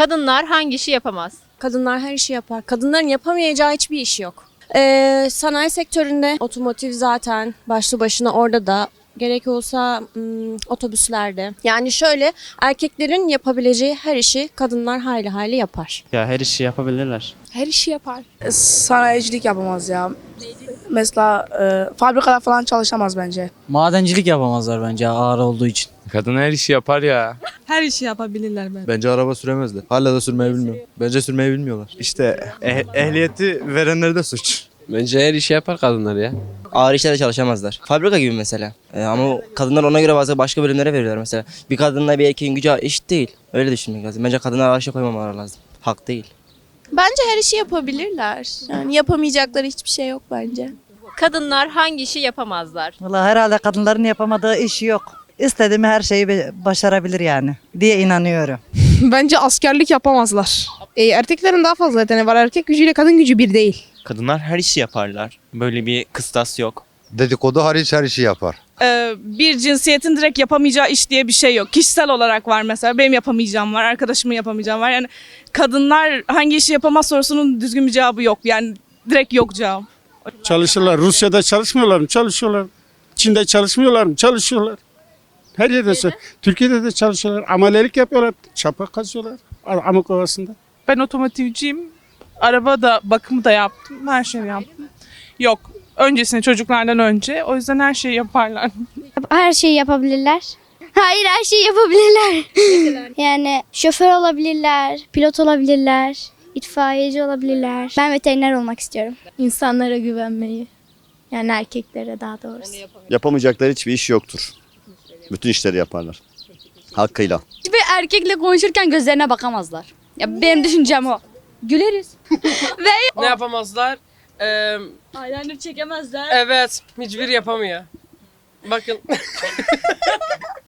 Kadınlar hangi işi yapamaz? Kadınlar her işi yapar. Kadınların yapamayacağı hiçbir iş yok. Ee, sanayi sektöründe otomotiv zaten başlı başına orada da gerek olsa hmm, otobüslerde. Yani şöyle erkeklerin yapabileceği her işi kadınlar hayli hayli yapar. Ya her işi yapabilirler. Her işi yapar. Sanayicilik yapamaz ya. Mesela e, fabrikada falan çalışamaz bence. Madencilik yapamazlar bence ağır olduğu için. Kadın her işi yapar ya. Her işi yapabilirler bence. Bence araba süremezler. Hala da sürmeyi bilmiyor. Bence sürmeyi bilmiyorlar. İşte eh- ehliyeti verenleri de suç. Bence her işi yapar kadınlar ya. ağır işlerde çalışamazlar. Fabrika gibi mesela. Ee, ama o kadınlar ona göre bazı başka bölümlere veriyorlar mesela. Bir kadınla bir erkeğin gücü eşit değil. Öyle düşünmek lazım. Bence kadınlar aşağı koymamaları lazım. Hak değil. Bence her işi yapabilirler. Yani yapamayacakları hiçbir şey yok bence. Kadınlar hangi işi yapamazlar? Valla herhalde kadınların yapamadığı iş yok. İstediğimi her şeyi başarabilir yani diye inanıyorum. Bence askerlik yapamazlar. E, erkeklerin daha fazla yeteneği var. Erkek gücüyle kadın gücü bir değil. Kadınlar her işi yaparlar. Böyle bir kıstas yok. Dedikodu hariç her işi yapar. Ee, bir cinsiyetin direkt yapamayacağı iş diye bir şey yok. Kişisel olarak var mesela. Benim yapamayacağım var, arkadaşımın yapamayacağım var. Yani kadınlar hangi işi yapamaz sorusunun düzgün bir cevabı yok. Yani direkt yok cevap. Çalışırlar. Rusya'da çalışmıyorlar mı? Çalışıyorlar. Çin'de çalışmıyorlar mı? Çalışıyorlar. Her yerde. çal- Türkiye'de de çalışıyorlar. Amelelik yapıyorlar. Çapa kazıyorlar. Amuk Ovası'nda. Ben otomotivciyim. Araba da bakımı da yaptım. Her şeyi yaptım. Yok. Öncesinde çocuklardan önce. O yüzden her şeyi yaparlar. Her şeyi yapabilirler. Hayır her şeyi yapabilirler. yani şoför olabilirler, pilot olabilirler, itfaiyeci olabilirler. Ben veteriner olmak istiyorum. İnsanlara güvenmeyi. Yani erkeklere daha doğrusu. Yapamayacakları hiçbir iş yoktur. Bütün işleri yaparlar. Hakkıyla. Hiçbir erkekle konuşurken gözlerine bakamazlar. Ya benim düşüncem o. Güleriz. Ne yapamazlar? Ee, Eyeliner çekemezler. evet. Hiçbir yapamıyor. Bakın.